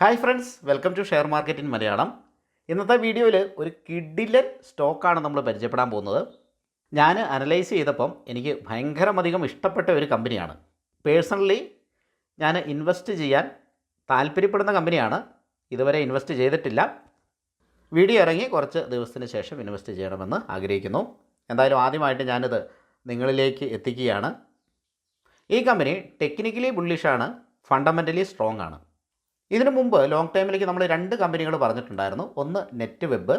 Hi friends welcome to share market in Malayalam ഇന്നത്തെ വീഡിയോയിൽ ഒരു കിഡിലൻ സ്റ്റോക്കാണ് നമ്മൾ പരിചയപ്പെടാൻ പോകുന്നത്. ഞാൻ അനലൈസ് ചെയ്തപ്പം എനിക്ക് ഭയങ്കരമധികം ഇഷ്ടപ്പെട്ട ഒരു കമ്പനിയാണ്. പേഴ്സണലി ഞാൻ ഇൻവെസ്റ്റ് ചെയ്യാൻ താല്പര്യപ്പെടുന്ന കമ്പനിയാണ്. ഇതുവരെ ഇൻവെസ്റ്റ് ചെയ്തിട്ടില്ല. വീഡിയോ ഇറങ്ങി കുറച്ച് ദിവസത്തിന് ശേഷം ഇൻവെസ്റ്റ് ചെയ്യണമെന്ന് ആഗ്രഹിക്കുന്നു. എന്തായാലും ആദ്യമായിട്ട് ഞാനിത് നിങ്ങളിലേക്ക് എത്തിക്കുകയാണ്. ഈ കമ്പനി ടെക്നിക്കലി ബുള്ളിഷാണ് ഫണ്ടമെന്റലി സ്ട്രോങ് ആണ്. ഇതിനു മുമ്പ് ലോങ് ടൈമിലേക്ക് നമ്മൾ രണ്ട് കമ്പനികൾ പറഞ്ഞിട്ടുണ്ടായിരുന്നു. ഒന്ന് നെറ്റ് വെബ്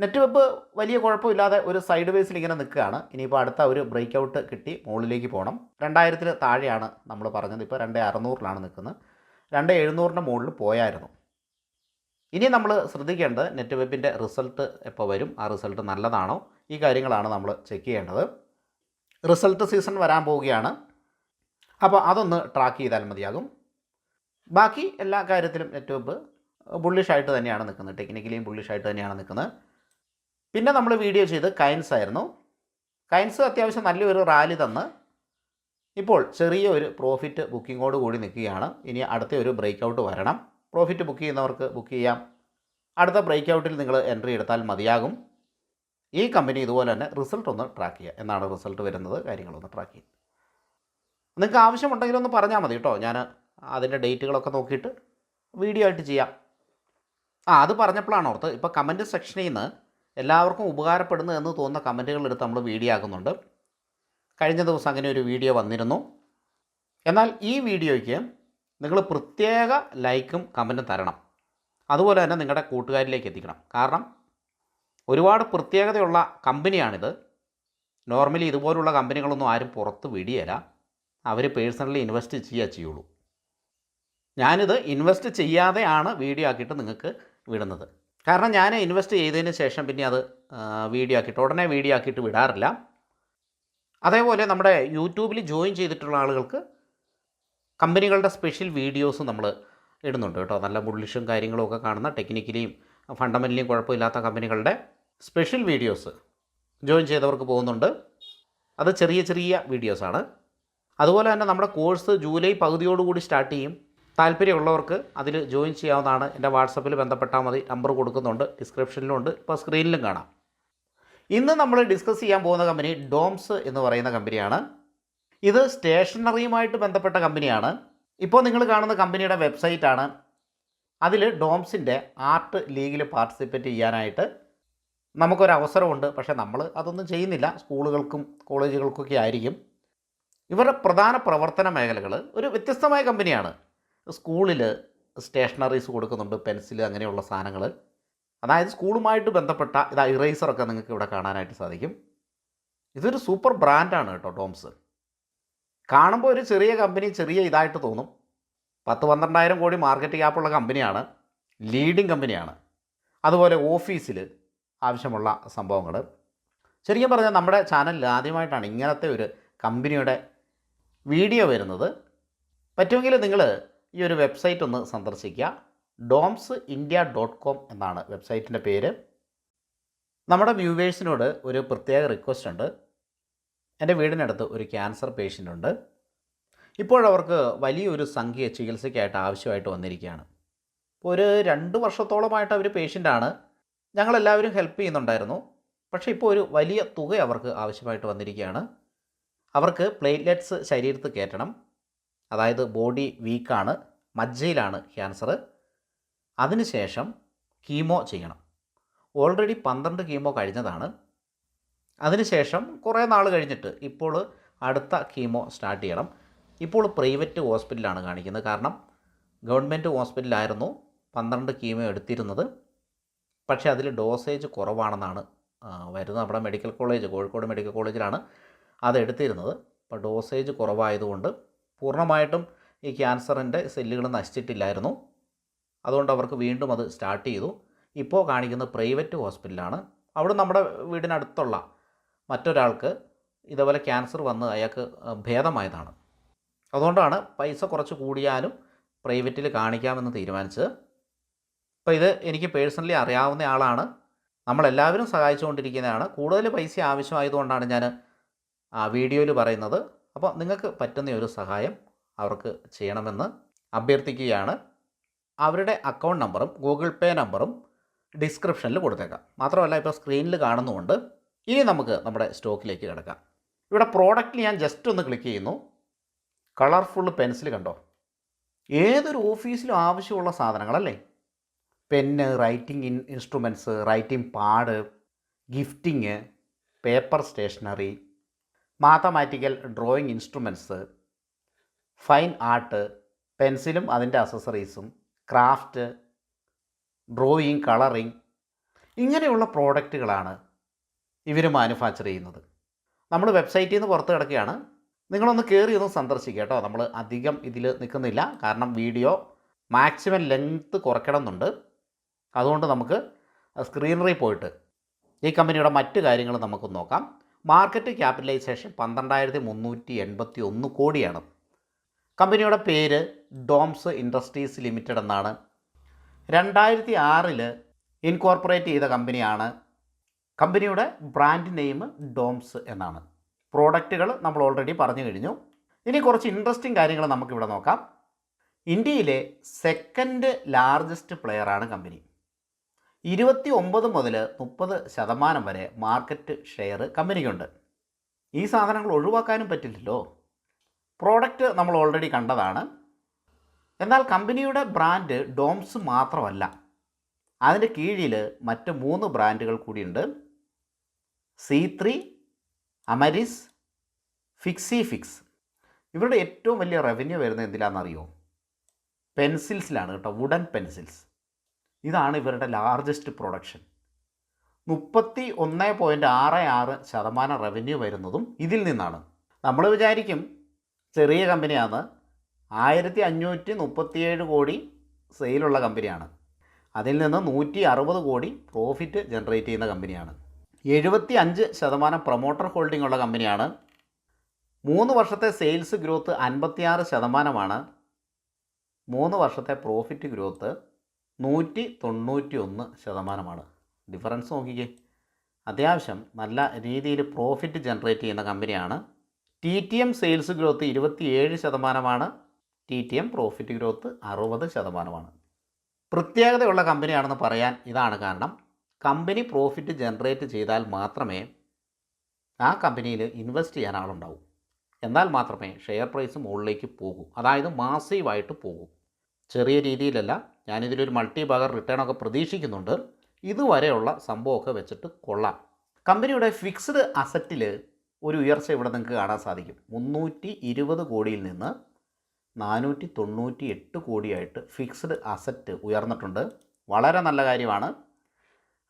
നെറ്റ് വെബ് വലിയ കുഴപ്പമില്ലാതെ ഒരു സൈഡ് വേസിൽ ഇങ്ങനെ നിൽക്കുകയാണ്. ഇനിയിപ്പോൾ അടുത്ത ഒരു ബ്രേക്ക് ഔട്ട് കിട്ടി മുകളിലേക്ക് പോകണം രണ്ടായിരത്തിൽ താഴെയാണ് നമ്മൾ പറഞ്ഞത്. ഇപ്പോൾ രണ്ട് അറുന്നൂറിലാണ് നിൽക്കുന്നത്. രണ്ട് എഴുന്നൂറിന്റെ മുകളിൽ പോയായിരുന്നു. ഇനി നമ്മൾ ശ്രദ്ധിക്കേണ്ടത് നെറ്റ് വെബിന്റെ റിസൾട്ട് എപ്പോൾ വരും? ആ റിസൾട്ട് നല്ലതാണോ? ഈ കാര്യങ്ങളാണ് നമ്മൾ ചെക്ക് ചെയ്യേണ്ടത്. റിസൾട്ട് സീസൺ വരാൻ പോവുകയാണ്. അപ്പോൾ അതൊന്ന് ട്രാക്ക് ചെയ്താൽ മതിയാകും. ബാക്കി എല്ലാ കാര്യത്തിലും നെറ്റ് ബുള്ളിഷ് ബുള്ളിഷായിട്ട് തന്നെയാണ് നിൽക്കുന്നത്. ടെക്നിക്കലിയും ബുള്ളിഷായിട്ട് തന്നെയാണ് നിൽക്കുന്നത്. പിന്നെ നമ്മൾ വീഡിയോ ചെയ്ത് കൈൻസ് ആയിരുന്നു. കൈൻസ് അത്യാവശ്യം നല്ലൊരു റാലി തന്ന്. ഇപ്പോൾ ചെറിയ ഒരു പ്രോഫിറ്റ് ബുക്കിങ്ങോട് കൂടി നിൽക്കുകയാണ്. ഇനി അടുത്ത ഒരു ബ്രേക്ക് ഔട്ട് വരണം. പ്രോഫിറ്റ് ബുക്ക് ചെയ്യുന്നവർക്ക് ബുക്ക് ചെയ്യാം. അടുത്ത ബ്രേക്ക് ഔട്ടിൽ നിങ്ങൾ എൻട്രി എടുത്താൽ മതിയാകും. ഈ കമ്പനി ഇതുപോലെ തന്നെ റിസൾട്ട് ഒന്ന് ട്രാക്ക് ചെയ്യുക എന്നാണ് റിസൾട്ട് വരുന്നത്. കാര്യങ്ങളൊന്ന് ട്രാക്ക് ചെയ്യുക. നിങ്ങൾക്ക് ആവശ്യമുണ്ടെങ്കിൽ ഒന്ന് പറഞ്ഞാൽ മതി കേട്ടോ. ഞാൻ അതിന്റെ ഡേറ്റുകളൊക്കെ നോക്കിയിട്ട് വീഡിയോ ആയിട്ട് ചെയ്യാം. ആ അത് പറഞ്ഞപ്പോഴാണ് ഓർത്ത് ഇപ്പോൾ കമന്റ് സെക്ഷനിൽ നിന്ന് എല്ലാവർക്കും ഉപകാരപ്പെടുന്നു എന്ന് തോന്നുന്ന കമന്റുകൾ എടുത്ത് നമ്മൾ വീഡിയോ ആക്കുന്നുണ്ട്. കഴിഞ്ഞ ദിവസം അങ്ങനെ ഒരു വീഡിയോ വന്നിരുന്നു. എന്നാൽ ഈ വീഡിയോയ്ക്ക് നിങ്ങൾ പ്രത്യേക ലൈക്കും കമന്റും തരണം. അതുപോലെ തന്നെ നിങ്ങളുടെ കൂട്ടുകാരിലേക്ക് എത്തിക്കണം. കാരണം ഒരുപാട് പ്രത്യേകതയുള്ള കമ്പനിയാണിത്. നോർമലി ഇതുപോലുള്ള കമ്പനികളൊന്നും ആരും പുറത്ത് വിടിയല്ല അവർ പേഴ്സണലി ഇൻവെസ്റ്റ് ചെയ്യുക ചെയ്യുള്ളൂ. ഞാനിത് ഇൻവെസ്റ്റ് ചെയ്യാതെയാണ് വീഡിയോ ആക്കിയിട്ട് നിങ്ങൾക്ക് വിടുന്നത്. കാരണം ഞാൻ ഇൻവെസ്റ്റ് ചെയ്തതിന് ശേഷം പിന്നെ അത് വീഡിയോ ആക്കിയിട്ട് ഉടനെ വീഡിയോ ആക്കിയിട്ട് വിടാറില്ല. അതേപോലെ നമ്മുടെ യൂട്യൂബിൽ ജോയിൻ ചെയ്തിട്ടുള്ള ആളുകൾക്ക് കമ്പനികളുടെ സ്പെഷ്യൽ വീഡിയോസ് നമ്മൾ ഇടുന്നുണ്ട് കേട്ടോ. നല്ല ബുള്ളിഷും കാര്യങ്ങളും ഒക്കെ കാണുന്ന ടെക്നിക്കലിയും ഫണ്ടമെന്റലിയും കുഴപ്പമില്ലാത്ത കമ്പനികളുടെ സ്പെഷ്യൽ വീഡിയോസ് ജോയിൻ ചെയ്തവർക്ക് പോകുന്നുണ്ട്. അത് ചെറിയ ചെറിയ വീഡിയോസാണ് അതുപോലെ തന്നെ നമ്മുടെ കോഴ്സ് ജൂലൈ പകുതിയോടുകൂടി സ്റ്റാർട്ട് ചെയ്യും. താല്പര്യമുള്ളവർക്ക് അതിൽ ജോയിൻ ചെയ്യാവുന്നതാണ്. എന്റെ വാട്സപ്പിൽ ബന്ധപ്പെട്ടാൽ മതി. നമ്പർ കൊടുക്കുന്നുണ്ട്. ഡിസ്ക്രിപ്ഷനിലും ഉണ്ട് ഇപ്പോൾ സ്ക്രീനിലും കാണാം. ഇന്ന് നമ്മൾ ഡിസ്കസ് ചെയ്യാൻ പോകുന്ന കമ്പനി ഡോംസ് എന്ന് പറയുന്ന കമ്പനിയാണ്. ഇത് സ്റ്റേഷനറിയുമായിട്ട് ബന്ധപ്പെട്ട കമ്പനിയാണ്. ഇപ്പോൾ നിങ്ങൾ കാണുന്ന കമ്പനിയുടെ വെബ്സൈറ്റാണ് അതിൽ ഡോംസിന്റെ ആർട്ട് ലീഗിൽ പാർട്ടിസിപ്പേറ്റ് ചെയ്യാനായിട്ട് നമുക്കൊരു അവസരമുണ്ട്. പക്ഷേ നമ്മൾ അതൊന്നും ചെയ്യുന്നില്ല. സ്കൂളുകൾക്കും കോളേജുകൾക്കൊക്കെ ആയിരിക്കും. ഇവരുടെ പ്രധാന പ്രവർത്തന മേഖലകൾ ഒരു വ്യത്യസ്തമായ കമ്പനിയാണ്. സ്കൂളിൽ സ്റ്റേഷനറീസ് കൊടുക്കുന്നുണ്ട് പെൻസിൽ അങ്ങനെയുള്ള സാധനങ്ങൾ അതായത് സ്കൂളുമായിട്ട് ബന്ധപ്പെട്ട ഇതാ ഇറേസറൊക്കെ നിങ്ങൾക്ക് ഇവിടെ കാണാനായിട്ട് സാധിക്കും. ഇതൊരു സൂപ്പർ ബ്രാൻഡാണ് കേട്ടോ ടോംസ്. കാണുമ്പോൾ ഒരു ചെറിയ കമ്പനി ചെറിയ ഇതായിട്ട് തോന്നും. പത്ത് പന്ത്രണ്ടായിരം കോടി മാർക്കറ്റ് ക്യാപ്പുള്ള കമ്പനിയാണ്. ലീഡിങ് കമ്പനിയാണ്. അതുപോലെ ഓഫീസിൽ ആവശ്യമുള്ള സംഭവങ്ങൾ ശരിക്കും പറഞ്ഞാൽ നമ്മുടെ ചാനലിൽ ആദ്യമായിട്ടാണ് ഇങ്ങനത്തെ ഒരു കമ്പനിയുടെ വീഡിയോ വരുന്നത്. പറ്റുമെങ്കിൽ നിങ്ങൾ ഈ ഒരു വെബ്സൈറ്റ് ഒന്ന് സന്ദർശിക്കുക. ഡോംസ് ഇന്ത്യ ഡോട്ട് കോം എന്നാണ് വെബ്സൈറ്റിന്റെ പേര്. നമ്മുടെ വ്യൂവേഴ്സിനോട് ഒരു പ്രത്യേക റിക്വസ്റ്റ് ഉണ്ട്. എന്റെ വീടിനടുത്ത് ഒരു ക്യാൻസർ പേഷ്യന്റ് ഉണ്ട്. ഇപ്പോഴവർക്ക് വലിയൊരു സംഖ്യ ചികിത്സയ്ക്കായിട്ട് ആവശ്യമായിട്ട് വന്നിരിക്കുകയാണ്. ഒരു രണ്ട് വർഷത്തോളമായിട്ട് അവർ പേഷ്യന്റാണ്. ഞങ്ങളെല്ലാവരും ഹെൽപ്പ് ചെയ്യുന്നുണ്ടായിരുന്നു. പക്ഷേ ഇപ്പോൾ ഒരു വലിയ തുക അവർക്ക് ആവശ്യമായിട്ട് വന്നിരിക്കുകയാണ്. അവർക്ക് പ്ലേറ്റ്ലെറ്റ്സ് ശരീരത്ത് കയറ്റണം. അതായത് ബോഡി വീക്കാണ് മജ്ജയിലാണ് ക്യാൻസർ അതിനുശേഷം കീമോ ചെയ്യണം. ഓൾറെഡി പന്ത്രണ്ട് കീമോ കഴിഞ്ഞതാണ്. അതിനുശേഷം കുറേ നാൾ കഴിഞ്ഞിട്ട് ഇപ്പോൾ അടുത്ത കീമോ സ്റ്റാർട്ട് ചെയ്യണം. ഇപ്പോൾ പ്രൈവറ്റ് ഹോസ്പിറ്റലാണ് കാണിക്കുന്നത്. കാരണം ഗവൺമെന്റ് ഹോസ്പിറ്റലായിരുന്നു പന്ത്രണ്ട് കീമോ എടുത്തിരുന്നത്. പക്ഷേ അതിൽ ഡോസേജ് കുറവാണെന്നാണ് വരുന്നത്. നമ്മുടെ മെഡിക്കൽ കോളേജ് കോഴിക്കോട് മെഡിക്കൽ കോളേജിലാണ് അത് എടുത്തിരുന്നത്. അപ്പോൾ ഡോസേജ് കുറവായതുകൊണ്ട് പൂർണമായിട്ടും ഈ ക്യാൻസറിന്റെ സെല്ലുകൾ നശിച്ചിട്ടില്ലായിരുന്നു. അതുകൊണ്ട് അവർക്ക് വീണ്ടും അത് സ്റ്റാർട്ട് ചെയ്തു. ഇപ്പോൾ കാണിക്കുന്നത് പ്രൈവറ്റ് ഹോസ്പിറ്റലാണ് അവിടെ നമ്മുടെ വീടിനടുത്തുള്ള മറ്റൊരാൾക്ക് ഇതേപോലെ ക്യാൻസർ വന്ന് അയാൾക്ക് ഭേദമായതാണ്. അതുകൊണ്ടാണ് പൈസ കുറച്ച് കൂടിയാലും പ്രൈവറ്റിൽ കാണിക്കാമെന്ന് തീരുമാനിച്ചത്. അപ്പോൾ ഇത് എനിക്ക് പേഴ്സണലി അറിയാവുന്ന ആളാണ്. നമ്മളെല്ലാവരും സഹായിച്ചുകൊണ്ടിരിക്കുന്നതാണ്. കൂടുതൽ പൈസ ആവശ്യമായതുകൊണ്ടാണ് ഞാൻ ആ വീഡിയോയിൽ പറയുന്നത്. അപ്പോൾ നിങ്ങൾക്ക് പറ്റുന്ന ഒരു സഹായം അവർക്ക് ചെയ്യണമെന്ന് അഭ്യർത്ഥിക്കുകയാണ്. അവരുടെ അക്കൗണ്ട് നമ്പറും ഗൂഗിൾ പേ നമ്പറും ഡിസ്ക്രിപ്ഷനിൽ കൊടുത്തേക്കാം. മാത്രമല്ല ഇപ്പോൾ സ്ക്രീനിൽ കാണുന്നുമുണ്ട്. ഇനി നമുക്ക് നമ്മുടെ സ്റ്റോക്കിലേക്ക് കിടക്കാം. ഇവിടെ പ്രോഡക്റ്റിൽ ഞാൻ ജസ്റ്റ് ഒന്ന് ക്ലിക്ക് ചെയ്യുന്നു. കളർഫുൾ പെൻസിൽ കണ്ടോ? ഏതൊരു ഓഫീസിലും ആവശ്യമുള്ള സാധനങ്ങളല്ലേ pen writing in instruments writing pad gifting paper stationery mathematical drawing instruments fine art പെൻസിലും അതിന്റെ അസസറീസും ക്രാഫ്റ്റ് ഡ്രോയിങ് കളറിങ് ഇങ്ങനെയുള്ള പ്രോഡക്റ്റുകളാണ് ഇവർ മാനുഫാക്ചർ ചെയ്യുന്നത്. നമ്മൾ വെബ്സൈറ്റിൽ നിന്ന് പുറത്ത് കിടക്കുകയാണ്. നിങ്ങളൊന്ന് കയറി ഒന്ന് സന്ദർശിക്കുക കേട്ടോ. നമ്മൾ അധികം ഇതിൽ നിൽക്കുന്നില്ല. കാരണം വീഡിയോ മാക്സിമം ലെങ്ത്ത് കുറയ്ക്കണം എന്നുണ്ട്. അതുകൊണ്ട് നമുക്ക് സ്ക്രീനറി പോയിട്ട് ഈ കമ്പനിയുടെ മറ്റു കാര്യങ്ങൾ നമുക്ക് നോക്കാം. മാർക്കറ്റ് ക്യാപിറ്റലൈസേഷൻ പന്ത്രണ്ടായിരത്തി മുന്നൂറ്റി എൺപത്തി ഒന്ന് കോടിയാണ്. കമ്പനിയുടെ പേര് ഡോംസ് ഇൻഡസ്ട്രീസ് ലിമിറ്റഡ് എന്നാണ്. രണ്ടായിരത്തി ആറിൽ ഇൻകോർപ്പറേറ്റ് ചെയ്ത കമ്പനിയാണ്. കമ്പനിയുടെ ബ്രാൻഡ് നെയിം ഡോംസ് എന്നാണ്. പ്രോഡക്റ്റുകൾ നമ്മൾ ഓൾറെഡി പറഞ്ഞു കഴിഞ്ഞു. ഇനി കുറച്ച് ഇൻട്രസ്റ്റിംഗ് കാര്യങ്ങൾ നമുക്കിവിടെ നോക്കാം. ഇന്ത്യയിലെ സെക്കൻഡ് ലാർജസ്റ്റ് പ്ലെയറാണ് കമ്പനി. ഇരുപത്തി ഒമ്പത് മുതൽ മുപ്പത് ശതമാനം വരെ മാർക്കറ്റ് ഷെയർ കമ്പനിക്കുണ്ട്. ഈ സാധനങ്ങൾ ഒഴിവാക്കാനും പറ്റില്ലല്ലോ. പ്രോഡക്റ്റ് നമ്മൾ ഓൾറെഡി കണ്ടതാണ്. എന്നാൽ കമ്പനിയുടെ ബ്രാൻഡ് ഡോംസ് മാത്രമല്ല. അതിന്റെ കീഴിൽ മറ്റ് മൂന്ന് ബ്രാൻഡുകൾ കൂടിയുണ്ട്. സി ത്രീ അമരിസ് ഫിക്സി ഫിക്സ് ഇവരുടെ ഏറ്റവും വലിയ റവന്യൂ വരുന്നത് എന്തിലാണെന്നറിയോ? പെൻസിൽസിലാണ് കേട്ടോ. വുഡൻ പെൻസിൽസ് ഇതാണ് ഇവരുടെ ലാർജസ്റ്റ് പ്രൊഡക്ഷൻ മുപ്പത്തി ഒന്ന് പോയിന്റ് ആറ് ആറ് ശതമാനം റവന്യൂ വരുന്നതും ഇതിൽ നിന്നാണ്. നമ്മൾ വിചാരിക്കും ചെറിയ കമ്പനിയാണ് ആയിരത്തി അഞ്ഞൂറ്റി മുപ്പത്തിയേഴ് കോടി സെയിലുള്ള കമ്പനിയാണ് അതിൽ നിന്ന് നൂറ്റി അറുപത് കോടി പ്രോഫിറ്റ് ജനറേറ്റ് ചെയ്യുന്ന കമ്പനിയാണ് എഴുപത്തി അഞ്ച് ശതമാനം പ്രൊമോട്ടർ ഹോൾഡിംഗ് ഉള്ള കമ്പനിയാണ് മൂന്ന് വർഷത്തെ സെയിൽസ് ഗ്രോത്ത് അൻപത്തിയാറ് ശതമാനമാണ്. മൂന്ന് വർഷത്തെ പ്രോഫിറ്റ് ഗ്രോത്ത് നൂറ്റി തൊണ്ണൂറ്റി ഒന്ന് ശതമാനമാണ്. ഡിഫറൻസ് നോക്കിക്കേ. അത്യാവശ്യം നല്ല രീതിയിൽ പ്രോഫിറ്റ് ജനറേറ്റ് ചെയ്യുന്ന കമ്പനിയാണ് T T M sales growth ഇരുപത്തിയേഴ് ശതമാനമാണ്. T T M profit growth അറുപത് ശതമാനമാണ്. പ്രത്യേകതയുള്ള കമ്പനിയാണെന്ന് പറയാൻ ഇതാണ് കാരണം കമ്പനി പ്രോഫിറ്റ് ജനറേറ്റ് ചെയ്താൽ മാത്രമേ ആ കമ്പനിയിൽ ഇൻവെസ്റ്റ് ചെയ്യാൻ ആളുണ്ടാവും. എന്നാൽ മാത്രമേ ഷെയർ പ്രൈസ് മുകളിലേക്ക് പോകൂ. അതായത് മാസീവായിട്ട് പോകും. ചെറിയ രീതിയിലല്ല ഞാനിതിലൊരു മൾട്ടി ബാഗർ റിട്ടേൺ ഒക്കെ പ്രതീക്ഷിക്കുന്നുണ്ട്. ഇതുവരെയുള്ള സംഭവമൊക്കെ വെച്ചിട്ട് കൊള്ളാം. കമ്പനിയുടെ ഫിക്സ്ഡ് അസറ്റിൽ ഒരു ഉയർച്ച ഇവിടെ നിങ്ങൾക്ക് കാണാൻ സാധിക്കും. മുന്നൂറ്റി ഇരുപത് കോടിയിൽ നിന്ന് നാനൂറ്റി തൊണ്ണൂറ്റി എട്ട് കോടിയായിട്ട് ഫിക്സ്ഡ് അസറ്റ് ഉയർന്നിട്ടുണ്ട്. വളരെ നല്ല കാര്യമാണ്.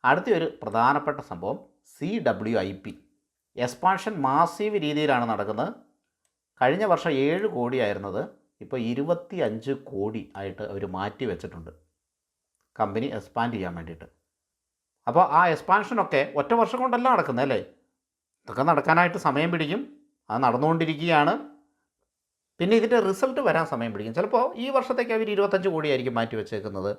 അടുത്തൊരു പ്രധാനപ്പെട്ട സംഭവം C W I P expansion massive രീതിയിലാണ് നടക്കുന്നത്. കഴിഞ്ഞ വർഷം ഏഴ് കോടിയായിരുന്നത്. ഇപ്പോൾ ഇരുപത്തി അഞ്ച് കോടി ആയിട്ട് അവർ മാറ്റി വെച്ചിട്ടുണ്ട്. കമ്പനി എക്സ്പാൻഡ് ചെയ്യാൻ വേണ്ടിയിട്ട്. അപ്പോൾ ആ എക്സ്പാൻഷനൊക്കെ ഒറ്റ വർഷം കൊണ്ടല്ല നടക്കുന്നത് അല്ലേ? ഇതൊക്കെ നടക്കാനായിട്ട് സമയം പിടിക്കും. അത് നടന്നുകൊണ്ടിരിക്കുകയാണ്. പിന്നെ ഇതിന്റെ റിസൾട്ട് വരാൻ സമയം പിടിക്കും. ചിലപ്പോൾ ഈ വർഷത്തേക്ക് അവർ ഇരുപത്തഞ്ച് കോടിയായിരിക്കും മാറ്റി വെച്ചേക്കുന്നത്.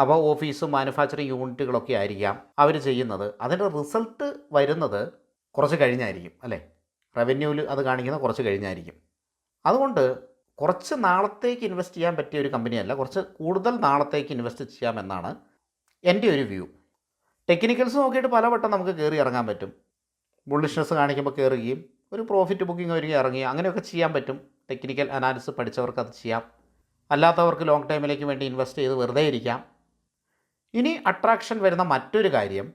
അപ്പോൾ ഓഫീസും മാനുഫാക്ചറിങ് യൂണിറ്റുകളൊക്കെ ആയിരിക്കാം അവർ ചെയ്യുന്നത്. അതിന്റെ റിസൾട്ട് വരുന്നത് കുറച്ച് കഴിഞ്ഞായിരിക്കും അല്ലേ? റവന്യൂവിൽ അത് കാണിക്കുന്നത് കുറച്ച് കഴിഞ്ഞായിരിക്കും. അതുകൊണ്ട് കുറച്ച് നാളത്തേക്ക് ഇൻവെസ്റ്റ് ചെയ്യാൻ പറ്റിയ ഒരു കമ്പനിയല്ല കുറച്ച് കൂടുതൽ നാളത്തേക്ക് ഇൻവെസ്റ്റ് ചെയ്യാമെന്നാണ് എന്റെ ഒരു വ്യൂ. ടെക്നിക്കൽസ് നോക്കിയിട്ട് പലവട്ടം നമുക്ക് കയറി ഇറങ്ങാൻ പറ്റും. ബുള്ളിഷ്നസ് കാണിക്കുമ്പോൾ കയറുകയും ഒരു പ്രോഫിറ്റ് ബുക്കിംഗ് വരികയും ഇറങ്ങുകയും അങ്ങനെയൊക്കെ ചെയ്യാൻ പറ്റും. ടെക്നിക്കൽ അനാലിസിസ് പഠിച്ചവർക്ക് അത് ചെയ്യാം. അല്ലാത്തവർക്ക് ലോങ് ടൈമിലേക്ക് വേണ്ടി ഇൻവെസ്റ്റ് ചെയ്ത് വെറുതെ ഇരിക്കാം. ഇനി അട്രാക്ഷൻ വരുന്ന മറ്റൊരു കാര്യം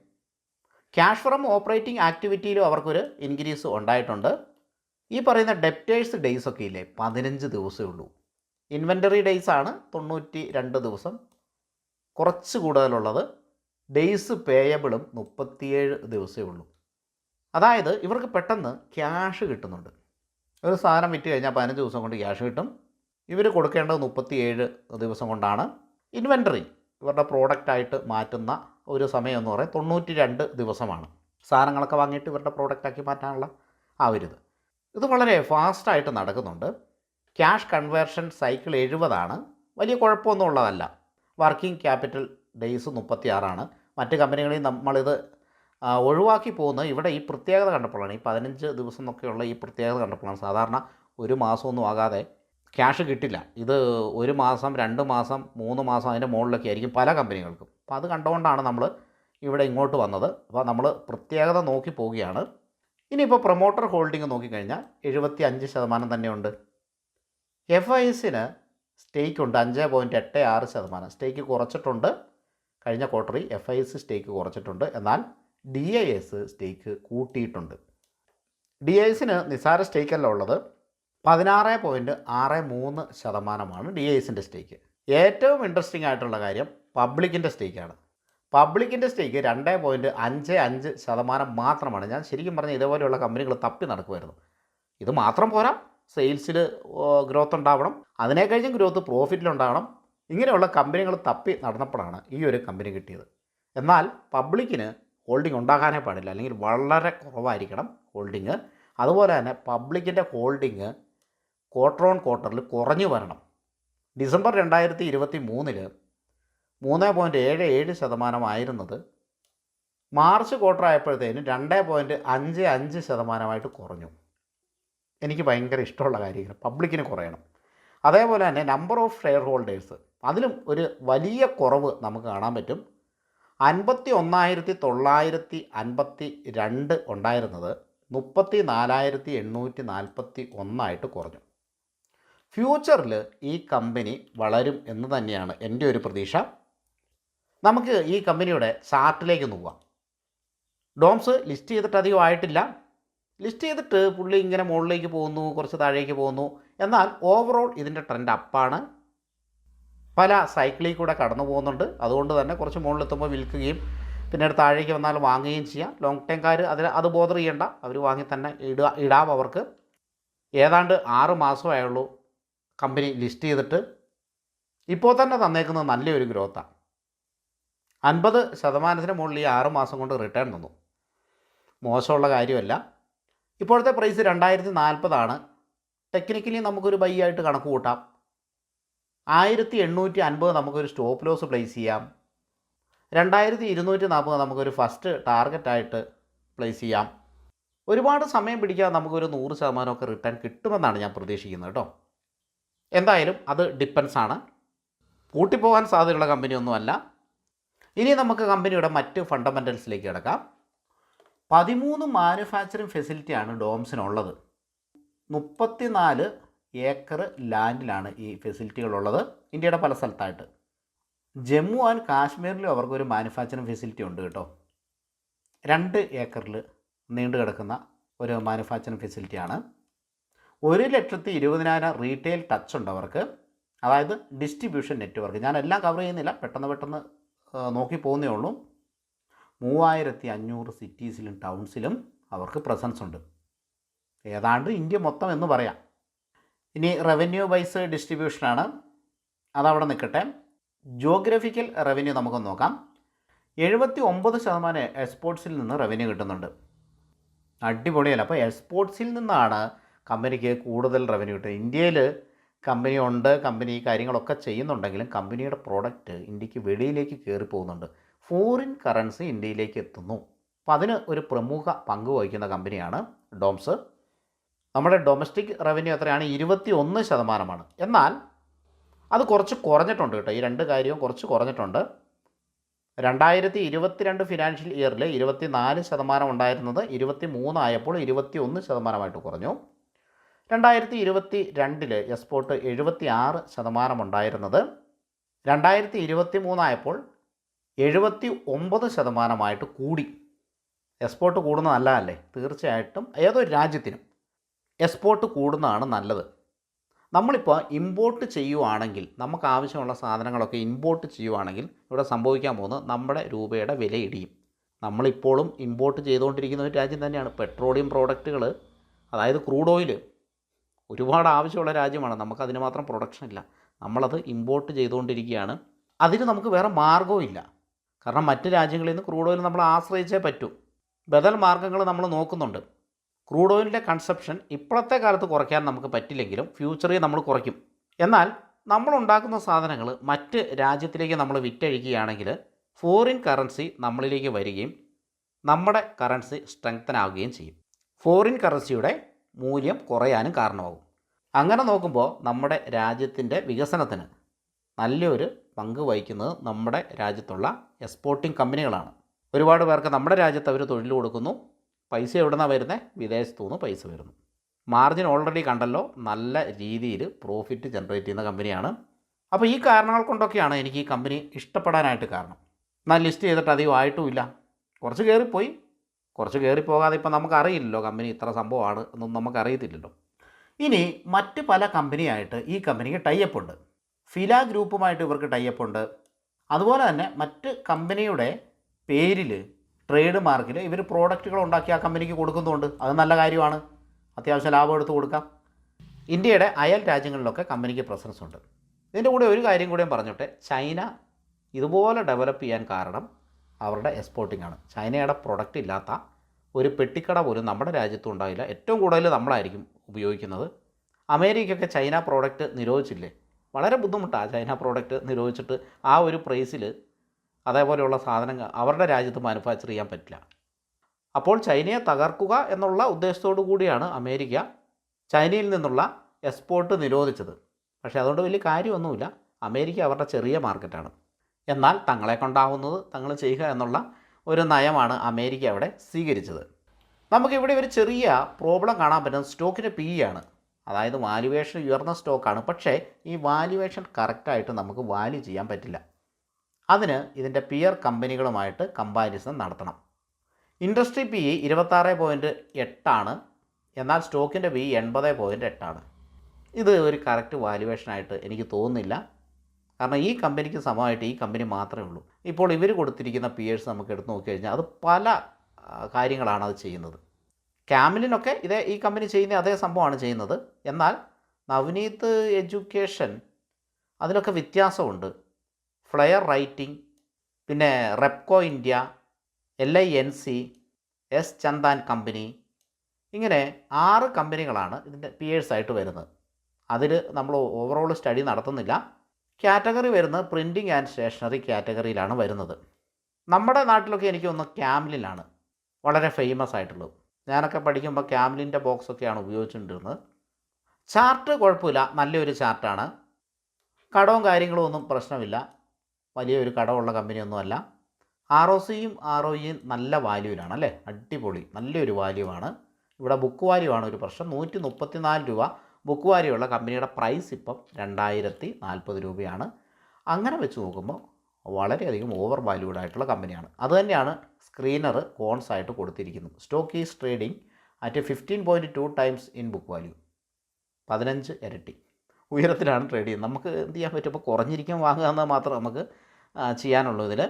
ക്യാഷ് ഫ്രം ഓപ്പറേറ്റിംഗ് ആക്ടിവിറ്റിയിലും അവർക്കൊരു ഇൻക്രീസ് ഉണ്ടായിട്ടുണ്ട്. ഈ പറയുന്ന ഡെപ്റ്റേഴ്സ് ഡേയ്സ് ഒക്കെ ഇല്ലേ പതിനഞ്ച് ദിവസമേ ഉള്ളൂ. ഇൻവെന്ററി ഡേയ്സ് ആണ് തൊണ്ണൂറ്റി രണ്ട് ദിവസം. കുറച്ച് കൂടുതലുള്ളത് ഡേയ്സ് പേയബിളും മുപ്പത്തിയേഴ് ദിവസമേ ഉള്ളൂ. അതായത് ഇവർക്ക് പെട്ടെന്ന് ക്യാഷ് കിട്ടുന്നുണ്ട്. ഒരു സാധനം വിറ്റ് കഴിഞ്ഞാൽ പതിനഞ്ച് ദിവസം കൊണ്ട് ക്യാഷ് കിട്ടും. ഇവർ കൊടുക്കേണ്ടത് മുപ്പത്തിയേഴ് ദിവസം കൊണ്ടാണ്. ഇൻവെന്ററി ഇവരുടെ പ്രോഡക്റ്റായിട്ട് മാറ്റുന്ന ഒരു സമയം എന്ന് പറയുന്നത് തൊണ്ണൂറ്റി രണ്ട് ദിവസമാണ്. സാധനങ്ങളൊക്കെ വാങ്ങിയിട്ട് ഇവരുടെ പ്രോഡക്റ്റാക്കി മാറ്റാനുള്ള ആ ഇത് വളരെ ഫാസ്റ്റായിട്ട് നടക്കുന്നുണ്ട്. ക്യാഷ് കൺവേർഷൻ സൈക്കിൾ എഴുപതാണ്. വലിയ കുഴപ്പമൊന്നും ഉള്ളതല്ല വർക്കിംഗ് ക്യാപിറ്റൽ ഡേയ്സ് മുപ്പത്തിയാറാണ്. മറ്റ് കമ്പനികളിൽ നമ്മളിത് ഒഴിവാക്കി പോകുന്നത് ഇവിടെ ഈ പ്രത്യേകത കണ്ടപ്പോഴാണ് ഈ പതിനഞ്ച് ദിവസം എന്നൊക്കെയുള്ള ഈ പ്രത്യേകത കണ്ടപ്പോഴാണ് സാധാരണ ഒരു മാസമൊന്നും ആകാതെ ക്യാഷ് കിട്ടില്ല. ഇത് ഒരു മാസം രണ്ട് മാസം മൂന്ന് മാസം അതിന്റെ മുകളിലൊക്കെ ആയിരിക്കും പല കമ്പനികൾക്കും. അപ്പോൾ അത് കണ്ടുകൊണ്ടാണ് നമ്മൾ ഇവിടെ ഇങ്ങോട്ട് വന്നത്. അപ്പോൾ നമ്മൾ പ്രത്യേകത നോക്കി പോവുകയാണ്. ഇനിയിപ്പോൾ പ്രൊമോട്ടർ ഹോൾഡിംഗ് നോക്കിക്കഴിഞ്ഞാൽ എഴുപത്തി അഞ്ച് ശതമാനം തന്നെയുണ്ട്. എഫ് ഐ എസിന് സ്റ്റേക്ക് ഉണ്ട്. അഞ്ച് പോയിന്റ് എട്ട് ആറ് ശതമാനം. സ്റ്റേക്ക് കുറച്ചിട്ടുണ്ട്. കഴിഞ്ഞ ക്വാർട്ടറിൽ എഫ് ഐ എസ് സ്റ്റേക്ക് കുറച്ചിട്ടുണ്ട്. എന്നാൽ ഡി ഐ എസ് സ്റ്റേക്ക് കൂട്ടിയിട്ടുണ്ട്. ഡി ഐ എസിന് നിസാര സ്റ്റേക്കല്ല ഉള്ളത്. പതിനാറ് പോയിന്റ് ആറ് മൂന്ന് ശതമാനമാണ് ഡി ഐ എസിന്റെ സ്റ്റേക്ക് ഏറ്റവും ഇൻട്രസ്റ്റിംഗ് ആയിട്ടുള്ള കാര്യം പബ്ലിക്കിന്റെ സ്റ്റേക്കാണ് പബ്ലിക്കിന്റെ സ്റ്റേക്ക് രണ്ട് പോയിന്റ് അഞ്ച് അഞ്ച് ശതമാനം മാത്രമാണ്. ഞാൻ ശരിക്കും പറഞ്ഞാൽ ഇതേപോലെയുള്ള കമ്പനികൾ തപ്പി നടക്കുമായിരുന്നു ഇത് മാത്രം പോരാ. സെയിൽസിൽ ഗ്രോത്ത് ഉണ്ടാവണം. അതിനെ കഴിഞ്ഞും ഗ്രോത്ത് പ്രോഫിറ്റിലുണ്ടാവണം. ഇങ്ങനെയുള്ള കമ്പനികൾ തപ്പി നടന്നപ്പോഴാണ് ഈ ഒരു കമ്പനി കിട്ടിയത്. എന്നാൽ പബ്ലിക്കിന് ഹോൾഡിംഗ് ഉണ്ടാകാനേ പാടില്ല. അല്ലെങ്കിൽ വളരെ കുറവായിരിക്കണം ഹോൾഡിങ്. അതുപോലെ തന്നെ പബ്ലിക്കിന്റെ ഹോൾഡിങ് ക്വാർട്ടർ ഓൺ ക്വാർട്ടറിൽ കുറഞ്ഞു വരണം. ഡിസംബർ രണ്ടായിരത്തി ഇരുപത്തി മൂന്നിൽ മൂന്ന് പോയിന്റ് ഏഴ് ഏഴ് ശതമാനമായിരുന്നത് മാർച്ച് ക്വാർട്ടർ ആയപ്പോഴത്തേനും രണ്ട് പോയിന്റ് അഞ്ച് അഞ്ച് ശതമാനമായിട്ട് കുറഞ്ഞു. എനിക്ക് ഭയങ്കര ഇഷ്ടമുള്ള കാര്യങ്ങൾ പബ്ലിക്കിന് കുറയണം. അതേപോലെ തന്നെ നമ്പർ ഓഫ് ഷെയർ ഹോൾഡേഴ്സ് അതിലും ഒരു വലിയ കുറവ് നമുക്ക് കാണാൻ പറ്റും. അൻപത്തി ഒന്നായിരത്തി തൊള്ളായിരത്തി അൻപത്തി രണ്ട് ഉണ്ടായിരുന്നത് മുപ്പത്തി നാലായിരത്തി എണ്ണൂറ്റി നാൽപ്പത്തി ഒന്നായിട്ട് കുറഞ്ഞു. ഫ്യൂച്ചറിൽ ഈ കമ്പനി വളരും എന്ന് തന്നെയാണ് എന്റെ ഒരു പ്രതീക്ഷ. നമുക്ക് ഈ കമ്പനിയുടെ ചാർട്ടിലേക്ക് നോക്കാം. ഡോംസ് ലിസ്റ്റ് ചെയ്തിട്ട് അധികം ആയിട്ടില്ല. ലിസ്റ്റ് ചെയ്തിട്ട് പുള്ളി ഇങ്ങനെ മുകളിലേക്ക് പോകുന്നു കുറച്ച് താഴേക്ക് പോകുന്നു. എന്നാൽ ഓവറോൾ ഇതിന്റെ ട്രെൻഡ് അപ്പാണ് പല സൈക്കിളിൽ കൂടെ കടന്നു പോകുന്നുണ്ട്. അതുകൊണ്ട് തന്നെ കുറച്ച് മുകളിലെത്തുമ്പോൾ വിൽക്കുകയും പിന്നീട് താഴേക്ക് വന്നാൽ വാങ്ങുകയും ചെയ്യാം. ലോങ് ടൈംകാർ അതിൽ അത് ബോധർ ചെയ്യേണ്ട. അവർ വാങ്ങി തന്നെ ഇടുക ഇടാം അവർക്ക്. ഏതാണ്ട് ആറ് മാസമായുള്ളൂ കമ്പനി ലിസ്റ്റ് ചെയ്തിട്ട്. ഇപ്പോൾ തന്നെ തന്നേക്കുന്നത് നല്ലൊരു ഗ്രോത്താണ് അൻപത് ശതമാനത്തിന് മുകളിൽ ഈ ആറ് മാസം കൊണ്ട് റിട്ടേൺ തന്നു. മോശമുള്ള കാര്യമല്ല. ഇപ്പോഴത്തെ പ്രൈസ് രണ്ടായിരത്തി നാൽപ്പതാണ് ടെക്നിക്കലി നമുക്കൊരു ബൈ ആയിട്ട് കണക്ക് കൂട്ടാം. ആയിരത്തി എണ്ണൂറ്റി അൻപത് നമുക്കൊരു സ്റ്റോപ്പ് ലോസ് പ്ലേസ് ചെയ്യാം. രണ്ടായിരത്തി ഇരുന്നൂറ്റി നാൽപ്പത് നമുക്കൊരു ഫസ്റ്റ് ടാർഗറ്റായിട്ട് പ്ലേസ് ചെയ്യാം. ഒരുപാട് സമയം പിടിക്കാതെ നമുക്കൊരു നൂറ് ശതമാനമൊക്കെ റിട്ടേൺ കിട്ടുമെന്നാണ് ഞാൻ പ്രതീക്ഷിക്കുന്നത് കേട്ടോ. എന്തായാലും അത് ഡിപ്പെൻസ് ആണ്. കൂട്ടിപ്പോകാൻ സാധ്യതയുള്ള കമ്പനിയൊന്നുമല്ല ഇനി നമുക്ക് കമ്പനിയുടെ മറ്റ് ഫണ്ടമെന്റൽസിലേക്ക് കിടക്കാം. പതിമൂന്ന് മാനുഫാക്ചറിങ് ഫെസിലിറ്റിയാണ് ഡോംസിനുള്ളത്. മുപ്പത്തിനാല് ഏക്കർ ലാൻഡിലാണ് ഈ ഫെസിലിറ്റികളുള്ളത് ഇന്ത്യയുടെ പല സ്ഥലത്തായിട്ട്. ജമ്മു ആൻഡ് കാശ്മീരിലും അവർക്കൊരു മാനുഫാക്ചറിങ് ഫെസിലിറ്റി ഉണ്ട് കേട്ടോ. രണ്ട് ഏക്കറിൽ നീണ്ടു കിടക്കുന്ന ഒരു മാനുഫാക്ചറിങ് ഫെസിലിറ്റിയാണ് ഒരു ലക്ഷത്തി ഇരുപതിനായിരം റീറ്റെയിൽ ടച്ച് ഉണ്ട് അവർക്ക്. അതായത് ഡിസ്ട്രിബ്യൂഷൻ നെറ്റ്വർക്ക് ഞാൻ എല്ലാം കവർ ചെയ്യുന്നില്ല. പെട്ടെന്ന് പെട്ടെന്ന് നോക്കി പോകുന്നേ ഉള്ളൂ. മൂവായിരത്തി അഞ്ഞൂറ് സിറ്റീസിലും ടൗൺസിലും അവർക്ക് പ്രസൻസ് ഉണ്ട്. ഏതാണ്ട് ഇന്ത്യ മൊത്തം എന്ന് പറയാം. ഇനി റവന്യൂ വൈസ് ഡിസ്ട്രിബ്യൂഷനാണ് അതവിടെ നിൽക്കട്ടെ. ജോഗ്രഫിക്കൽ റവന്യൂ നമുക്ക് നോക്കാം. എഴുപത്തി ഒമ്പത് ശതമാനം എക്സ്പോർട്സിൽ നിന്ന് റവന്യൂ കിട്ടുന്നുണ്ട്. അടിപൊളിയല്ല. അപ്പോൾ എക്സ്പോർട്സിൽ നിന്നാണ് കമ്പനിക്ക് കൂടുതൽ റവന്യൂ കിട്ടുന്നത് ഇന്ത്യയിൽ കമ്പനി ഉണ്ട് കമ്പനി ഈ കാര്യങ്ങളൊക്കെ ചെയ്യുന്നുണ്ടെങ്കിലും കമ്പനിയുടെ പ്രോഡക്റ്റ് ഇന്ത്യയ്ക്ക് വെളിയിലേക്ക് കയറി പോകുന്നുണ്ട്. ഫോറിൻ കറൻസി ഇന്ത്യയിലേക്ക് എത്തുന്നു. അപ്പോൾ അതിന് ഒരു പ്രമുഖ പങ്ക് വഹിക്കുന്ന കമ്പനിയാണ് ഡോംസ്. നമ്മുടെ ഡൊമസ്റ്റിക് റവന്യൂ എത്രയാണ്? ഇരുപത്തി ഒന്ന് ശതമാനമാണ്. എന്നാൽ അത് കുറച്ച് കുറഞ്ഞിട്ടുണ്ട് കേട്ടോ. ഈ രണ്ട് കാര്യവും കുറച്ച് കുറഞ്ഞിട്ടുണ്ട്. രണ്ടായിരത്തി ഇരുപത്തിരണ്ട് ഫിനാൻഷ്യൽ ഇയറിൽ ഇരുപത്തി നാല് ശതമാനം ഉണ്ടായിരുന്നത് ഇരുപത്തി മൂന്നായപ്പോൾ ഇരുപത്തി ഒന്ന് ശതമാനമായിട്ട് കുറഞ്ഞു. രണ്ടായിരത്തി ഇരുപത്തി രണ്ടിൽ എക്സ്പോർട്ട് എഴുപത്തി ആറ് ശതമാനം ഉണ്ടായിരുന്നത് രണ്ടായിരത്തി ഇരുപത്തി മൂന്നായപ്പോൾ എഴുപത്തി ഒമ്പത് ശതമാനമായിട്ട് കൂടി. എക്സ്പോർട്ട് കൂടുന്നത് നല്ലതല്ലേ? തീർച്ചയായിട്ടും ഏതൊരു രാജ്യത്തിനും എക്സ്പോർട്ട് കൂടുന്നതാണ് നല്ലത്. നമ്മളിപ്പോൾ ഇമ്പോർട്ട് ചെയ്യുവാണെങ്കിൽ നമുക്ക് ആവശ്യമുള്ള സാധനങ്ങളൊക്കെ ഇമ്പോർട്ട് ചെയ്യുവാണെങ്കിൽ ഇവിടെ സംഭവിക്കാൻ പോകുന്നത് നമ്മുടെ രൂപയുടെ വില ഇടിയും നമ്മളിപ്പോഴും ഇമ്പോർട്ട് ചെയ്തുകൊണ്ടിരിക്കുന്ന ഒരു രാജ്യം തന്നെയാണ്. പെട്രോളിയം പ്രോഡക്റ്റുകൾ അതായത് ക്രൂഡ് ഓയിൽ ഒരുപാട് ആവശ്യമുള്ള രാജ്യമാണ്. നമുക്ക് അതിന് മാത്രം പ്രൊഡക്ഷൻ ഇല്ല. നമ്മളത് ഇമ്പോർട്ട് ചെയ്തുകൊണ്ടിരിക്കുകയാണ്. അതിന് നമുക്ക് വേറെ മാർഗവും ഇല്ല. കാരണം മറ്റ് രാജ്യങ്ങളിൽ നിന്ന് ക്രൂഡ് ഓയിൽ നമ്മൾ ആശ്രയിച്ചേ പറ്റൂ. ബദൽ മാർഗങ്ങൾ നമ്മൾ നോക്കുന്നുണ്ട്. ക്രൂഡ് ഓയിലിന്റെ കൺസപ്ഷൻ ഇപ്പോഴത്തെ കാലത്ത് കുറയ്ക്കാൻ നമുക്ക് പറ്റില്ലെങ്കിലും ഫ്യൂച്ചറിൽ നമ്മൾ കുറയ്ക്കും. എന്നാൽ നമ്മൾ ഉണ്ടാക്കുന്ന സാധനങ്ങൾ മറ്റ് രാജ്യത്തിലേക്ക് നമ്മൾ വിറ്റഴിക്കുകയാണെങ്കിൽ ഫോറിൻ കറൻസി നമ്മളിലേക്ക് വരികയും നമ്മുടെ കറൻസി സ്ട്രെങ്തൻ ആവുകയും ചെയ്യും. ഫോറിൻ കറൻസിയുടെ മൂല്യം കുറയാനും കാരണമാകും. അങ്ങനെ നോക്കുമ്പോൾ നമ്മുടെ രാജ്യത്തിന്റെ വികസനത്തിന് നല്ലൊരു പങ്ക് വഹിക്കുന്നത് നമ്മുടെ രാജ്യത്തുള്ള എക്സ്പോർട്ടിംഗ് കമ്പനികളാണ് ഒരുപാട് പേർക്ക് നമ്മുടെ രാജ്യത്ത് അവർ തൊഴിൽ കൊടുക്കുന്നു. പൈസ എവിടെ നിന്നാണ് വരുന്നത് വിദേശത്തു നിന്ന് പൈസ വരുന്നു. മാർജിൻ ഓൾറെഡി കണ്ടല്ലോ. നല്ല രീതിയിൽ പ്രോഫിറ്റ് ജനറേറ്റ് ചെയ്യുന്ന കമ്പനിയാണ് അപ്പോൾ ഈ കാരണങ്ങൾ കൊണ്ടൊക്കെയാണ് എനിക്ക് ഈ കമ്പനി ഇഷ്ടപ്പെടാനായിട്ട് കാരണം. എന്നാൽ ലിസ്റ്റ് ചെയ്തിട്ട് അധികം ആയിട്ടുമില്ല കുറച്ച് കയറിപ്പോയി കുറച്ച് കയറിപ്പോകാതെ ഇപ്പം നമുക്കറിയില്ലല്ലോ കമ്പനി ഇത്ര സംഭവമാണ് എന്നൊന്നും നമുക്കറിയത്തില്ലല്ലോ. ഇനി മറ്റ് പല കമ്പനിയായിട്ട് ഈ കമ്പനിക്ക് ടൈപ്പ് ഉണ്ട്. ഫില ഗ്രൂപ്പുമായിട്ട് ഇവർക്ക് ടൈപ്പ് ഉണ്ട്. അതുപോലെ തന്നെ മറ്റ് കമ്പനിയുടെ പേരിൽ ട്രേഡ് മാർക്കിൽ ഇവർ പ്രോഡക്റ്റുകൾ ഉണ്ടാക്കി ആ കമ്പനിക്ക് കൊടുക്കുന്നുണ്ട്. അത് നല്ല കാര്യമാണ്. അത്യാവശ്യം ലാഭം എടുത്ത് കൊടുക്കാം. ഇന്ത്യയുടെ അയൽ രാജ്യങ്ങളിലൊക്കെ കമ്പനിക്ക് പ്രസൻസ് ഉണ്ട്. ഇതിന്റെ കൂടെ ഒരു കാര്യം കൂടെയും പറഞ്ഞോട്ടെ. ചൈന ഇതുപോലെ ഡെവലപ്പ് ചെയ്യാൻ കാരണം അവരുടെ എക്സ്പോർട്ടിംഗ് ആണ്. ചൈനയുടെ പ്രൊഡക്റ്റ് ഇല്ലാത്ത ഒരു പെട്ടിക്കട പോലും നമ്മുടെ രാജ്യത്തും ഉണ്ടാവില്ല. ഏറ്റവും കൂടുതൽ നമ്മളായിരിക്കും ഉപയോഗിക്കുന്നത്. അമേരിക്കയൊക്കെ ചൈന പ്രോഡക്റ്റ് നിരോധിച്ചില്ലേ? വളരെ ബുദ്ധിമുട്ടാണ് ചൈന പ്രോഡക്റ്റ് നിരോധിച്ചിട്ട് ആ ഒരു പ്രൈസിൽ അതേപോലെയുള്ള സാധനങ്ങൾ അവരുടെ രാജ്യത്ത് മാനുഫാക്ചർ ചെയ്യാൻ പറ്റില്ല. അപ്പോൾ ചൈനയെ തകർക്കുക എന്നുള്ള ഉദ്ദേശത്തോടു കൂടിയാണ് അമേരിക്ക ചൈനയിൽ നിന്നുള്ള എക്സ്പോർട്ട് നിരോധിച്ചത്. പക്ഷേ അതുകൊണ്ട് വലിയ കാര്യമൊന്നുമില്ല. അമേരിക്ക അവരുടെ ചെറിയ മാർക്കറ്റാണ് എന്നാൽ തങ്ങളെ കൊണ്ടാവുന്നത് തങ്ങൾ ചെയ്യുക എന്നുള്ള ഒരു നയമാണ് അമേരിക്ക അവിടെ സ്വീകരിച്ചത്. നമുക്കിവിടെ ഒരു ചെറിയ പ്രോബ്ലം കാണാൻ പറ്റുന്നത് സ്റ്റോക്കിന്റെ പി ആണ്. അതായത് വാല്യുവേഷൻ ഉയർന്ന സ്റ്റോക്കാണ് പക്ഷേ ഈ വാല്യുവേഷൻ കറക്റ്റായിട്ട് നമുക്ക് വാല്യൂ ചെയ്യാൻ പറ്റില്ല. അതിന് ഇതിന്റെ പിയർ കമ്പനികളുമായിട്ട് കമ്പാരിസൺ നടത്തണം. ഇൻഡസ്ട്രി പി ഇ ഇരുപത്താറ് പോയിന്റ് എട്ടാണ് എന്നാൽ സ്റ്റോക്കിന്റെ പി എൺപത് പോയിന്റ് എട്ടാണ് ഇത് ഒരു കറക്റ്റ് വാല്യുവേഷനായിട്ട് എനിക്ക് തോന്നുന്നില്ല. കാരണം ഈ കമ്പനിക്ക് സമമായിട്ട് ഈ കമ്പനി മാത്രമേ ഉള്ളൂ. ഇപ്പോൾ ഇവർ കൊടുത്തിരിക്കുന്ന പിയേഴ്സ് നമുക്ക് എടുത്ത് നോക്കിക്കഴിഞ്ഞാൽ അത് പല കാര്യങ്ങളാണ് അത് ചെയ്യുന്നത്. ക്യാമിലിനൊക്കെ ഇതേ ഈ കമ്പനി ചെയ്യുന്ന അതേ സംഭവമാണ് ചെയ്യുന്നത്. എന്നാൽ നവനീത് എഡ്യൂക്കേഷൻ അതിനൊക്കെ വ്യത്യാസമുണ്ട്. ഫ്ലെയർ റൈറ്റിംഗ് പിന്നെ Repco India L I N C S Chand and company ഇങ്ങനെ ആറ് കമ്പനികളാണ് ഇതിന്റെ പിയേഴ്സായിട്ട് വരുന്നത്. അതിൽ നമ്മൾ ഓവറോൾ സ്റ്റഡി നടത്തുന്നില്ല. കാറ്റഗറി വരുന്നത് പ്രിന്റിങ് ആൻഡ് സ്റ്റേഷനറി കാറ്റഗറിയിലാണ് വരുന്നത്. നമ്മുടെ നാട്ടിലൊക്കെ എനിക്ക് ഒന്ന് ക്യാംലിനാണ് വളരെ ഫേമസ് ആയിട്ടുള്ളത്. ഞാനൊക്കെ പഠിക്കുമ്പോൾ ക്യാംലിന്റെ ബോക്സൊക്കെയാണ് ഉപയോഗിച്ചുകൊണ്ടിരുന്നത്. ചാർട്ട് കുഴപ്പമില്ല നല്ലൊരു ചാർട്ടാണ്. കടവും കാര്യങ്ങളും ഒന്നും പ്രശ്നമില്ല. വലിയൊരു കടമുള്ള കമ്പനിയൊന്നുമല്ല. ആർ ഒ സിയും ആർ ഒ ഇയും നല്ല വാല്യൂവിലാണ് അല്ലേ? അടിപൊളി നല്ലൊരു വാല്യൂ ആണ് ഇവിടെ ബുക്ക് വാല്യൂ ആണ് ഒരു പ്രശ്നം. നൂറ്റി മുപ്പത്തിനാല് രൂപ ബുക്ക് വാല്യൂ ഉള്ള കമ്പനിയുടെ പ്രൈസ് ഇപ്പം രണ്ടായിരത്തി നാൽപ്പത് രൂപയാണ്. അങ്ങനെ വെച്ച് നോക്കുമ്പോൾ വളരെയധികം ഓവർ വാല്യൂഡ് ആയിട്ടുള്ള കമ്പനിയാണ്. അതുതന്നെയാണ് സ്ക്രീനർ കോൺസ് ആയിട്ട് കൊടുത്തിരിക്കുന്നത്. Stock is trading at fifteen point two times in book value പതിനഞ്ച് ഇരട്ടി. ഉയരത്തിലാണ് ട്രേഡ് ചെയ്യുന്നത്. നമുക്ക് എന്ത് ചെയ്യാൻ പറ്റും? ഇപ്പോൾ കുറഞ്ഞിരിക്കാൻ വാങ്ങുക എന്നത് മാത്രം നമുക്ക് ചെയ്യാനുള്ളൂ ഇതിൽ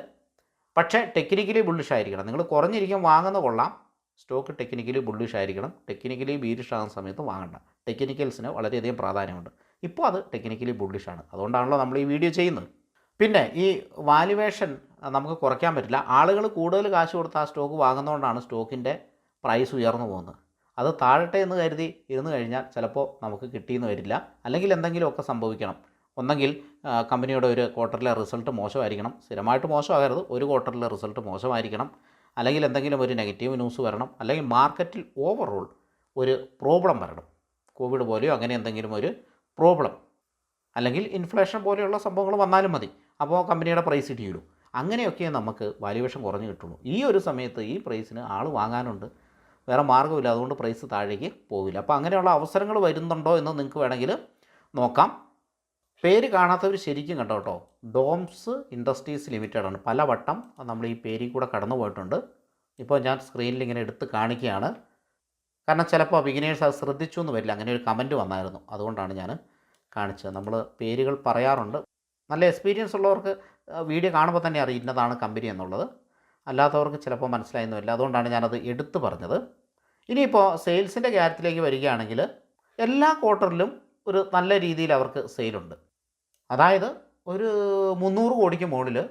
പക്ഷേ ടെക്നിക്കലി ബുള്ളിഷ് ആയിരിക്കണം. നിങ്ങൾ കുറഞ്ഞിരിക്കാൻ വാങ്ങുന്ന കൊള്ളാം. സ്റ്റോക്ക് ടെക്നിക്കലി ബുള്ളിഷ് ആയിരിക്കണം. ടെക്നിക്കലി ബീരിഷ് ആകുന്ന സമയത്ത് വാങ്ങണ്ട. ടെക്നിക്കൽസിന് വളരെയധികം പ്രാധാന്യമുണ്ട്. ഇപ്പോൾ അത് ടെക്നിക്കലി ബുള്ളിഷാണ് അതുകൊണ്ടാണല്ലോ നമ്മൾ ഈ വീഡിയോ ചെയ്യുന്നത്. പിന്നെ ഈ വാല്യുവേഷൻ നമുക്ക് കുറയ്ക്കാൻ പറ്റില്ല. ആളുകൾ കൂടുതൽ കാശ് കൊടുത്ത് ആ സ്റ്റോക്ക് വാങ്ങുന്നതുകൊണ്ടാണ് സ്റ്റോക്കിന്റെ പ്രൈസ് ഉയർന്നു പോകുന്നത്. അത് താഴട്ടെ എന്ന് കരുതി ഇരുന്ന് കഴിഞ്ഞാൽ ചിലപ്പോൾ നമുക്ക് കിട്ടിയെന്ന് വരില്ല. അല്ലെങ്കിൽ എന്തെങ്കിലുമൊക്കെ സംഭവിക്കണം. ഒന്നെങ്കിൽ കമ്പനിയുടെ ഒരു ക്വാർട്ടറിലെ റിസൾട്ട് മോശമായിരിക്കണം. സ്ഥിരമായിട്ട് മോശമാകരുത്. ഒരു ക്വാർട്ടറിലെ റിസൾട്ട് മോശമായിരിക്കണം. അല്ലെങ്കിൽ എന്തെങ്കിലും ഒരു നെഗറ്റീവ് ന്യൂസ് വരണം. അല്ലെങ്കിൽ മാർക്കറ്റിൽ ഓവറോൾ ഒരു പ്രോബ്ലം വരണം. കോവിഡ് പോലെയോ അങ്ങനെ എന്തെങ്കിലും ഒരു പ്രോബ്ലം അല്ലെങ്കിൽ ഇൻഫ്ലേഷൻ പോലെയുള്ള സംഭവങ്ങൾ വന്നാലും മതി. അപ്പോൾ കമ്പനിയുടെ പ്രൈസ് ഇടിയിടും അങ്ങനെയൊക്കെ നമുക്ക് വാല്യുവേഷൻ കുറഞ്ഞു കിട്ടുള്ളൂ. ഈ ഒരു സമയത്ത് ഈ പ്രൈസിന് ആൾ വാങ്ങാനുണ്ട്. വേറെ മാർഗമില്ല. അതുകൊണ്ട് പ്രൈസ് താഴേക്ക് പോവില്ല. അപ്പോൾ അങ്ങനെയുള്ള അവസരങ്ങൾ വരുന്നുണ്ടോ എന്ന് നിങ്ങൾക്ക് വേണമെങ്കിൽ നോക്കാം. പേര് കാണാത്തവർ ശരിക്കും കണ്ടോ കേട്ടോ? ഡോംസ് ഇൻഡസ്ട്രീസ് ലിമിറ്റഡ് ആണ്. പലവട്ടം നമ്മൾ ഈ പേരിൽ കൂടെ കടന്നു പോയിട്ടുണ്ട്. ഇപ്പോൾ ഞാൻ സ്ക്രീനിൽ ഇങ്ങനെ എടുത്ത് കാണിക്കുകയാണ്. കാരണം ചിലപ്പോൾ ബിഗിനേഴ്സ് അത് ശ്രദ്ധിച്ചു എന്ന് വരില്ല. അങ്ങനെ ഒരു കമന്റ് വന്നായിരുന്നു. അതുകൊണ്ടാണ് ഞാൻ കാണിച്ചത്. നമ്മൾ പേരുകൾ പറയാറുണ്ട്. നല്ല എക്സ്പീരിയൻസ് ഉള്ളവർക്ക് വീഡിയോ കാണുമ്പോൾ തന്നെ അറിയുന്നതാണ് കമ്പനി എന്നുള്ളത്. അല്ലാത്തവർക്ക് ചിലപ്പോൾ മനസ്സിലായെന്ന് വരില്ല. അതുകൊണ്ടാണ് ഞാനത് എടുത്തു പറഞ്ഞത്. ഇനിയിപ്പോൾ സെയിൽസിന്റെ കാര്യത്തിലേക്ക് വരികയാണെങ്കിൽ എല്ലാ ക്വാർട്ടറിലും ഒരു നല്ല രീതിയിൽ അവർക്ക് സെയിലുണ്ട്. അതായത് ഒരു മുന്നൂറ് കോടിക്ക് മുകളിൽ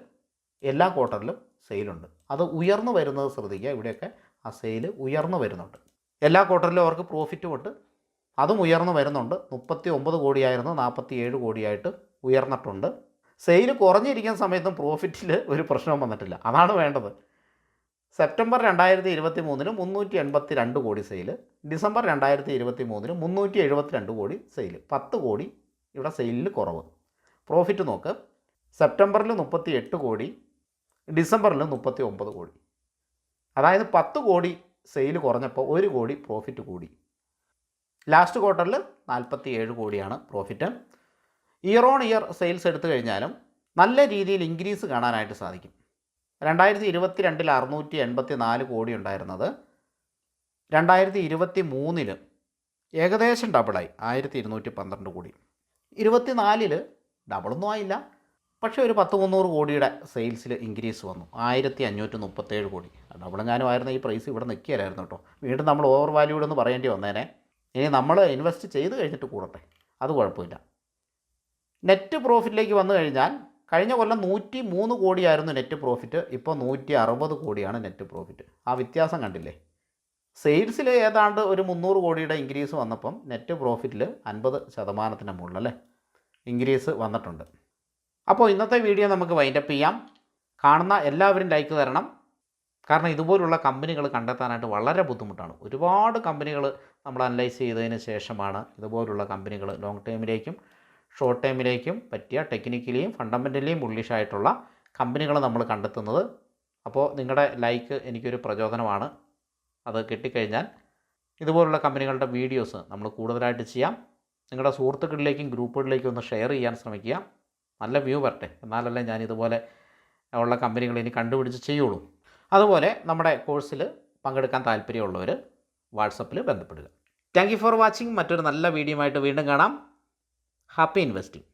എല്ലാ ക്വാർട്ടറിലും സെയിലുണ്ട്. അത് ഉയർന്നു വരുന്നത് ശ്രദ്ധിക്കുക. ഇവിടെയൊക്കെ ആ സെയിൽ ഉയർന്നു വരുന്നുണ്ട്. എല്ലാ ക്വാർട്ടറിലും അവർക്ക് പ്രോഫിറ്റും ഉണ്ട്. അതും ഉയർന്നു വരുന്നുണ്ട്. മുപ്പത്തി ഒമ്പത് കോടിയായിരുന്നു. നാൽപ്പത്തി ഏഴ് കോടിയായിട്ട് ഉയർന്നിട്ടുണ്ട്. സെയിൽ കുറഞ്ഞിരിക്കുന്ന സമയത്തും പ്രോഫിറ്റിൽ ഒരു പ്രശ്നം വന്നിട്ടില്ല. അതാണ് വേണ്ടത്. സെപ്റ്റംബർ രണ്ടായിരത്തി ഇരുപത്തി മൂന്നിന് മുന്നൂറ്റി എൺപത്തി രണ്ട് കോടി സെയിൽ ഡിസംബർ രണ്ടായിരത്തി ഇരുപത്തി മൂന്നിന് മുന്നൂറ്റി എഴുപത്തി രണ്ട് കോടി സെയിൽ പത്ത് കോടി ഇവിടെ സെയിലിൽ കുറവ്. പ്രോഫിറ്റ് നോക്ക്. സെപ്റ്റംബറിൽ മുപ്പത്തി എട്ട് കോടി ഡിസംബറിൽ മുപ്പത്തി ഒമ്പത് കോടി. അതായത് പത്ത് കോടി സെയിൽ കുറഞ്ഞപ്പോൾ ഒരു കോടി പ്രോഫിറ്റ് കൂടി. ലാസ്റ്റ് ക്വാർട്ടറിൽ നാൽപ്പത്തി ഏഴ് കോടിയാണ് profit year on year sales എടുത്തു കഴിഞ്ഞാലും നല്ല രീതിയിൽ ഇൻക്രീസ് കാണാനായിട്ട് സാധിക്കും. രണ്ടായിരത്തി ഇരുപത്തി രണ്ടിൽ അറുന്നൂറ്റി എൺപത്തി നാല് കോടി ഉണ്ടായിരുന്നത്. രണ്ടായിരത്തി ഇരുപത്തി മൂന്നിൽ ഏകദേശം ഡബിളായി ആയിരത്തി ഇരുന്നൂറ്റി പന്ത്രണ്ട് കോടി. ഇരുപത്തി നാലിൽ ഡബിളൊന്നും ആയില്ല. പക്ഷേ ഒരു പത്ത് മുന്നൂറ് കോടിയുടെ സെയിൽസിൽ ഇൻക്രീസ് വന്നു. ആയിരത്തി അഞ്ഞൂറ്റി മുപ്പത്തേഴ് കോടി. ഡബിളെങ്ങാനും ആയിരുന്ന ഈ പ്രൈസ് ഇവിടെ നിൽക്കുകയായിരുന്നു കേട്ടോ. വീണ്ടും നമ്മൾ ഓവർ വാല്യൂഡ് എന്ന് പറയേണ്ടി വന്നേനെ. ഇനി നമ്മൾ ഇൻവെസ്റ്റ് ചെയ്ത് കഴിഞ്ഞിട്ട് കൂടട്ടെ. അത് കുഴപ്പമില്ല. നെറ്റ് പ്രോഫിറ്റിലേക്ക് വന്നു കഴിഞ്ഞാൽ കഴിഞ്ഞ കൊല്ലം നൂറ്റി മൂന്ന് കോടിയായിരുന്നു നെറ്റ് പ്രോഫിറ്റ്. ഇപ്പോൾ നൂറ്റി അറുപത് കോടിയാണ് നെറ്റ് പ്രോഫിറ്റ്. ആ വ്യത്യാസം കണ്ടില്ലേ? സെയിൽസിൽ ഏതാണ്ട് ഒരു മുന്നൂറ് കോടിയുടെ ഇൻക്രീസ് വന്നപ്പം നെറ്റ് പ്രോഫിറ്റിൽ അൻപത് ശതമാനത്തിന് മുകളിലല്ലേ ഇൻക്രീസ് വന്നിട്ടുണ്ട്. അപ്പോൾ ഇന്നത്തെ വീഡിയോ നമുക്ക് വൈൻഡപ്പ് ചെയ്യാം. കാണുന്ന എല്ലാവരും ലൈക്ക് തരണം. കാരണം ഇതുപോലുള്ള കമ്പനികൾ കണ്ടെത്താനായിട്ട് വളരെ ബുദ്ധിമുട്ടാണ്. ഒരുപാട് കമ്പനികൾ നമ്മൾ അനലൈസ് ചെയ്തതിന് ശേഷമാണ് ഇതുപോലുള്ള കമ്പനികൾ ലോങ് ടേമിലേക്കും ഷോർട്ട് ടേമിലേക്കും പറ്റിയ ടെക്നിക്കലിയും ഫണ്ടമെന്റലിയും ബുള്ളിഷായിട്ടുള്ള കമ്പനികൾ നമ്മൾ കണ്ടെത്തുന്നത്. അപ്പോൾ നിങ്ങളുടെ ലൈക്ക് എനിക്കൊരു പ്രചോദനമാണ്. അത് കിട്ടിക്കഴിഞ്ഞാൽ ഇതുപോലുള്ള കമ്പനികളുടെ വീഡിയോസ് നമ്മൾ കൂടുതലായിട്ട് ചെയ്യാം. നിങ്ങളുടെ സുഹൃത്തുക്കളിലേക്കും ഗ്രൂപ്പുകളിലേക്കും ഒന്ന് ഷെയർ ചെയ്യാൻ ശ്രമിക്കുക. നല്ല വ്യൂ വരട്ടെ. എന്നാലല്ലേ ഞാൻ ഇതുപോലെ ഉള്ള കമ്പനികൾ ഇനി കണ്ടുപിടിച്ച് ചെയ്യുള്ളൂ. അതുപോലെ നമ്മുടെ കോഴ്സിൽ പങ്കെടുക്കാൻ താല്പര്യമുള്ളവർ വാട്സപ്പിൽ ബന്ധപ്പെടുക. Thank you for watching. മറ്റൊരു നല്ല വീഡിയോ ആയിട്ട് വീണ്ടും കാണാം. Happy investing.